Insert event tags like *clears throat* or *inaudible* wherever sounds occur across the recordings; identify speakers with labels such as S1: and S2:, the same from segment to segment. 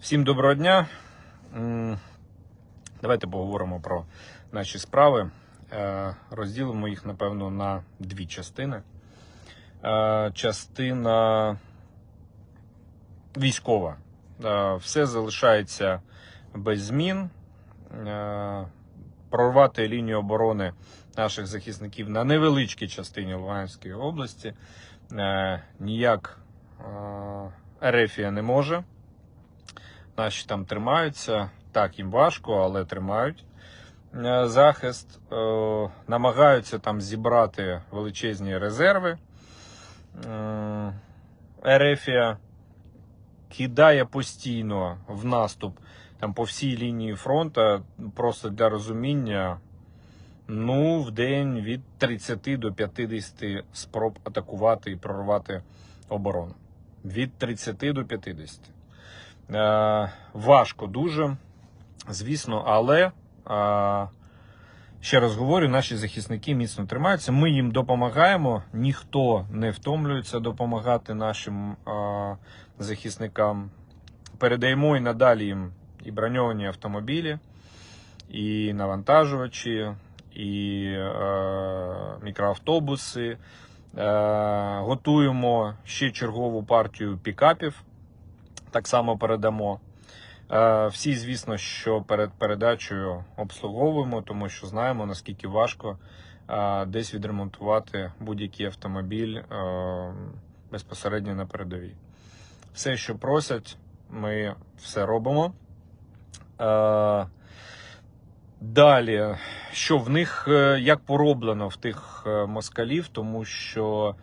S1: Всім доброго дня. Давайте поговоримо про наші справи. Е, Розділимо їх, напевно, на дві частини. Е, Частина військова. Е, Все залишається без змін. Прорвати лінію оборони наших захисників на невеличкій частині Луганської області ніяк Ерефія не може. Наші там тримаються. Так, їм важко, але тримають е, захист. Е, Намагаються там зібрати величезні резерви. Е, Ерефія кидає постійно в наступ там по всій лінії фронту, просто для розуміння. Ну, в день від 30 до 50 спроб атакувати і прорвати оборону. Від 30 до 50. Е, важко дуже, звісно, але е, ще раз говорю, наші захисники міцно тримаються. Ми їм допомагаємо. Ніхто не втомлюється допомагати нашим е, захисникам. Передаємо і надалі їм і броньовані автомобілі, і навантажувачі, і мікроавтобуси. Готуємо ще чергову партію пікапів так само передамо. Е, Всі, звісно, що перед передачею обслуговуємо, тому що знаємо, наскільки важко е, десь відремонтувати будь-який автомобіль е, безпосередньо на передовій. Все, що просять, ми все робимо. Далі, що в них як пороблено в тих москалів, тому що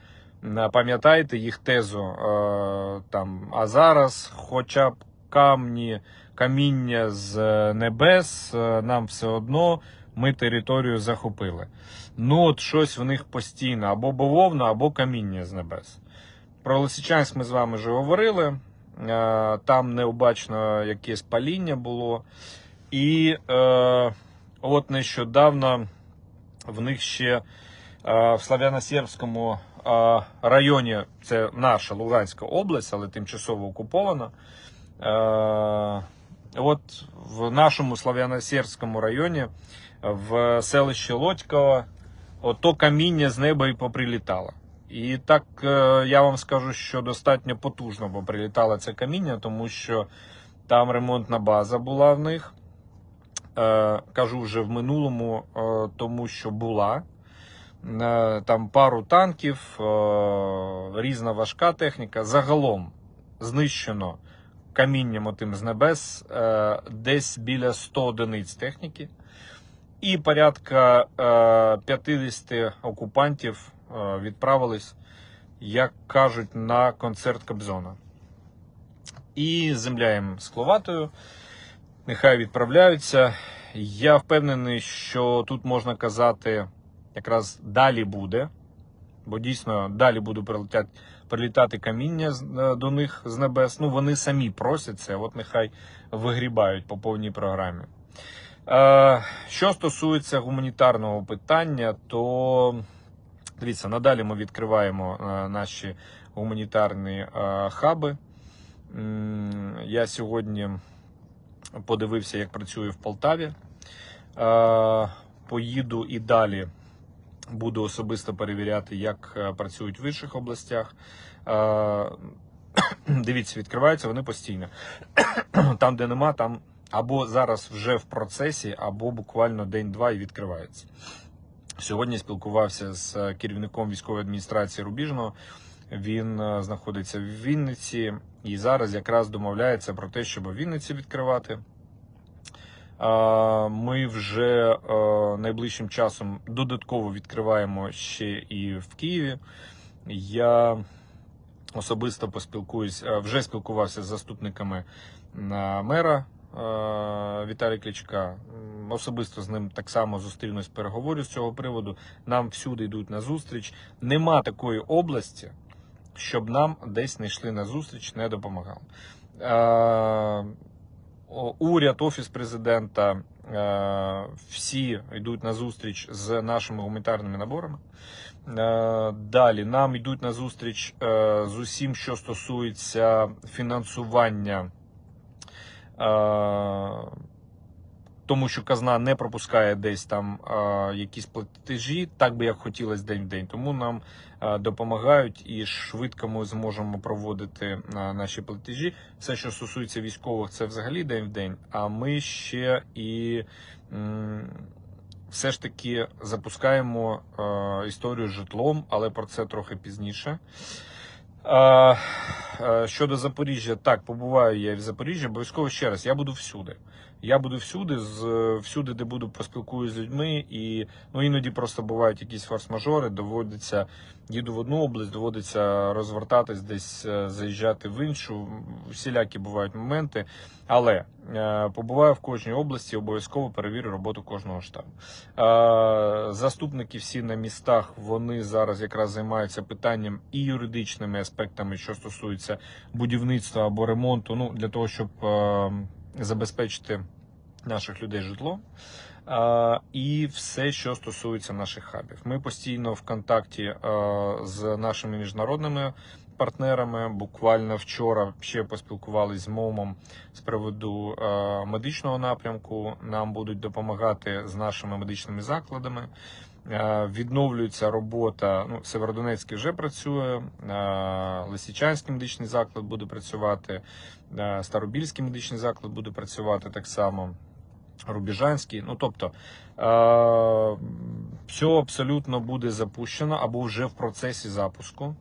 S1: пам'ятаєте їх тезу е, там, а зараз, хоча б камні, каміння з е, небес, е, нам все одно ми територію захопили. Ну, от щось в них постійно або бавовна, або каміння з небес. Про Лисичанськ ми з вами вже говорили. Е, Там необачно якесь паління було. І е, от нещодавно в них ще е, в Слав'яно-Сербському е, районі, це наша Луганська область, але тимчасово окупована. Е, от в нашому Слав'яно-Сербському районі, в селищі Лодьково, ото каміння з неба і поприлітало. І так е, я вам скажу, що достатньо потужно поприлітало це каміння, тому що там ремонтна база була в них. Е, кажу вже в минулому, тому що була. Там пару танків, е, різна важка техніка. Загалом знищено камінням отим з небес е, десь біля 100 одиниць техніки. І порядка е, 50 окупантів е, відправились, як кажуть, на концерт Кобзона. І земля їм скловатою. Нехай відправляються. Я впевнений, що тут можна казати, якраз далі буде, бо дійсно далі буде прилетати, прилітати каміння е, до них з небес. Ну, вони самі просять це, от нехай вигрібають по повній програмі. Е, Що стосується гуманітарного питання, то дивіться, надалі ми відкриваємо е, наші гуманітарні е, хаби. Я сьогодні подивився, як працює в Полтаві. Е, Поїду і далі буду особисто перевіряти, як е, працюють в інших областях. Е, *clears throat* Дивіться, відкриваються вони постійно. *clears throat* Там, де нема, там або зараз вже в процесі, або буквально день-два і відкриваються. Сьогодні спілкувався з е, керівником військової адміністрації Рубіжного. Він знаходиться в Вінниці і зараз якраз домовляється про те, щоб Вінниці відкривати. Ми вже найближчим часом додатково відкриваємо ще і в Києві. Я особисто поспілкуюсь, вже спілкувався з заступниками мера Віталія Кличка. Особисто з ним так само зустрінусь, переговорю з цього приводу. Нам всюди йдуть на зустріч. Нема такої області, щоб нам десь не йшли на зустріч, не допомагали. Уряд, офіс президента, е, всі йдуть на зустріч з нашими гуманітарними наборами. Е, Далі нам йдуть на зустріч е, з усім, що стосується фінансування тому що казна не пропускає десь там е, якісь платежі, так би як хотілося день в день. Тому нам е, допомагають і швидко ми зможемо проводити е, наші платежі. Все, що стосується військових, це взагалі день в день. А ми ще і м, все ж таки запускаємо е, історію з житлом, але про це трохи пізніше. Е, е, Щодо Запоріжжя, так, побуваю я і в Запоріжжі, обов'язково ще раз, я буду всюди. Я буду всюди, з всюди, де буду поспілкуюсь з людьми, і ну іноді просто бувають якісь форс-мажори, доводиться їду в одну область, доводиться розвертатись, десь е, заїжджати в іншу. Всілякі бувають моменти. Але е, побуваю в кожній області, обов'язково перевірю роботу кожного штабу. Е, заступники всі на містах вони зараз якраз займаються питанням і юридичними аспектами, що стосується будівництва або ремонту. Ну для того, щоб е, забезпечити наших людей житло. Е, і все, що стосується наших хабів. Ми постійно в контакті е, з нашими міжнародними партнерами. Буквально вчора ще поспілкувалися з МОМом з приводу медичного напрямку. Нам будуть допомагати з нашими медичними закладами. Е, Відновлюється робота. Ну, Северодонецький вже працює, е, Лисичанський медичний заклад буде працювати, е, Старобільський медичний заклад буде працювати так само. Рубіжанський. Ну тобто все абсолютно буде запущено або вже в процесі запуску.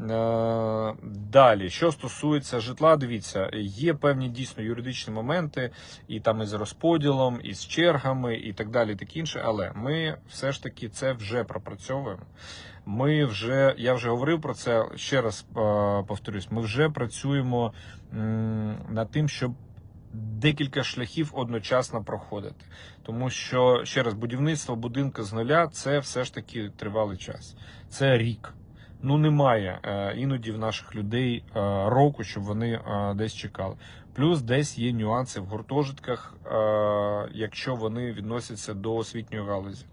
S1: Е, Далі, що стосується житла, дивіться, є певні дійсно юридичні моменти, і там із розподілом, і з чергами, і так далі, так інше. Але ми все ж таки це вже пропрацьовуємо. Ми вже я вже говорив про це ще раз е, повторюсь. Ми вже працюємо над тим, щоб декілька шляхів одночасно проходити. Тому що ще раз будівництво будинку з нуля це все ж таки тривалий час. Це рік. Ну немає е, іноді в наших людей е, року, щоб вони е, десь чекали. Плюс десь є нюанси в гуртожитках, якщо вони відносяться до освітньої галузі.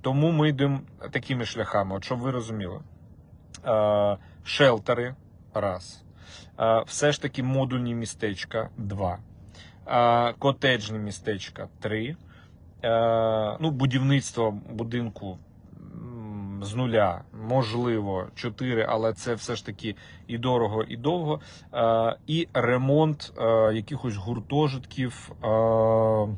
S1: Тому ми йдемо такими шляхами, от щоб ви розуміли. Шелтери раз. Все ж таки модульні містечка два. Котеджні містечка три. Ну, будівництво будинку з нуля, можливо, 4, але це все ж таки і дорого, і довго. Е, і ремонт е, якихось гуртожитків. Е,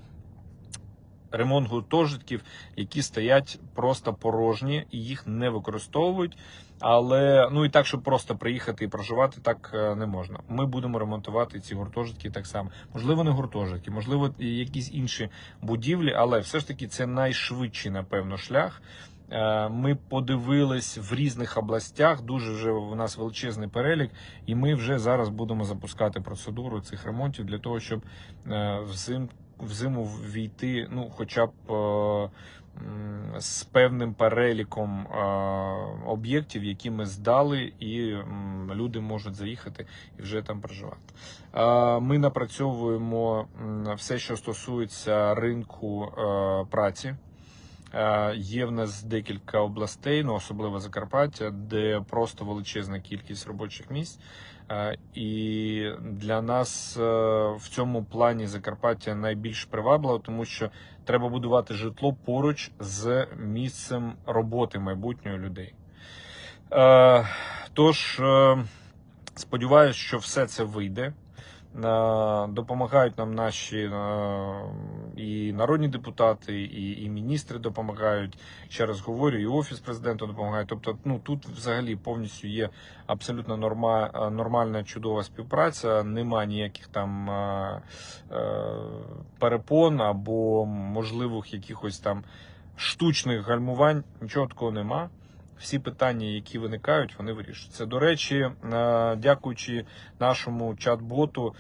S1: Ремонт гуртожитків, які стоять просто порожні і їх не використовують. Але ну і так, щоб просто приїхати і проживати, так не можна. Ми будемо ремонтувати ці гуртожитки так само. Можливо, не гуртожитки, можливо, якісь інші будівлі, але все ж таки це найшвидший, напевно, шлях. Е, Ми подивились в різних областях. Дуже вже у нас величезний перелік, і ми вже зараз будемо запускати процедуру цих ремонтів для того, щоб е, взим, взиму війти, ну, хоча б. е, З певним переліком об'єктів, які ми здали, і люди можуть заїхати і вже там проживати. Ми напрацьовуємо все, що стосується ринку праці. Е, Є в нас декілька областей, ну особливо Закарпаття, де просто величезна кількість робочих місць. Е, І для нас е, в цьому плані Закарпаття найбільш привабливо, тому що треба будувати житло поруч з місцем роботи майбутнього людей. Тож сподіваюся, що все це вийде. Допомагають нам наші е, і народні депутати, і, і міністри допомагають. Ще раз говорю, і офіс президента допомагає. Тобто, ну тут взагалі повністю є абсолютно норма, е, нормальна чудова співпраця. Нема ніяких там е, перепон або можливих якихось там штучних гальмувань. Нічого такого нема. Всі питання, які виникають, вони вирішуються. До речі, е, дякуючи нашому чат-боту,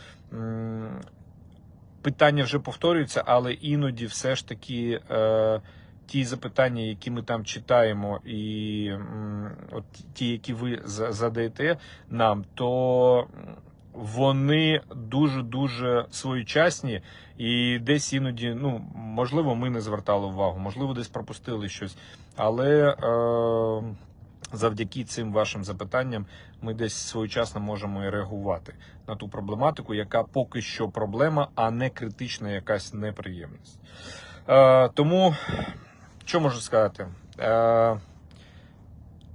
S1: питання вже повторюються, але іноді все ж таки е, ті запитання, які ми там читаємо, і от ті, які ви задаєте нам, то вони дуже дуже своєчасні, і десь іноді, ну можливо, ми не звертали увагу, можливо, десь пропустили щось. Але е, завдяки цим вашим запитанням ми десь своєчасно можемо і реагувати на ту проблематику, яка поки що проблема, а не критична якась неприємність. Е, тому, що можу сказати? Е,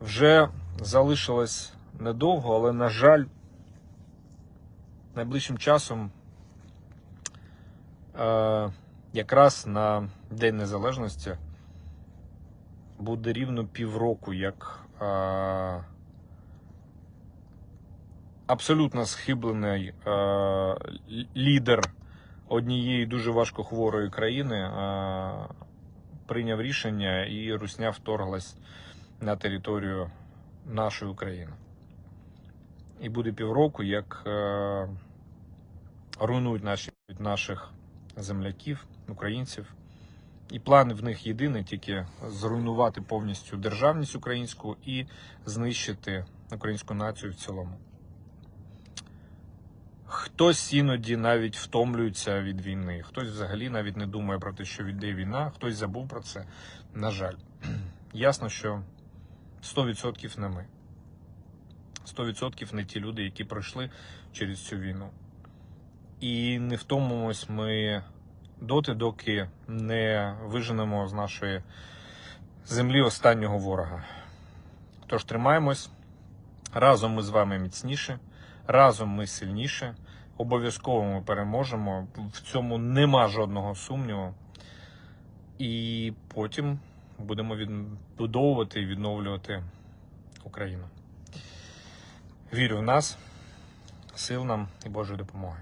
S1: вже залишилось недовго, але, на жаль, найближчим часом, е, якраз на День Незалежності, буде рівно півроку, як е, абсолютно схиблений е, лідер однієї дуже важкохворої країни е, прийняв рішення і Русня вторглась на територію нашої України. І буде півроку, як е, руйнують наші наших земляків, українців. І план в них єдиний тільки зруйнувати повністю державність українську і знищити українську націю в цілому. Хтось іноді навіть втомлюється від війни, хтось взагалі навіть не думає про те, що йде війна, хтось забув про це. На жаль, *clears throat* ясно, що 100% не ми. 100% не ті люди, які пройшли через цю війну. І не втомимось ми доти, доки не виженемо з нашої землі останнього ворога. Тож тримаємось. Разом ми з вами міцніше, разом ми сильніше. Обов'язково ми переможемо. В цьому нема жодного сумніву. І потім будемо відбудовувати і відновлювати Україну. Вірю в нас, сил нам і Божої допомоги.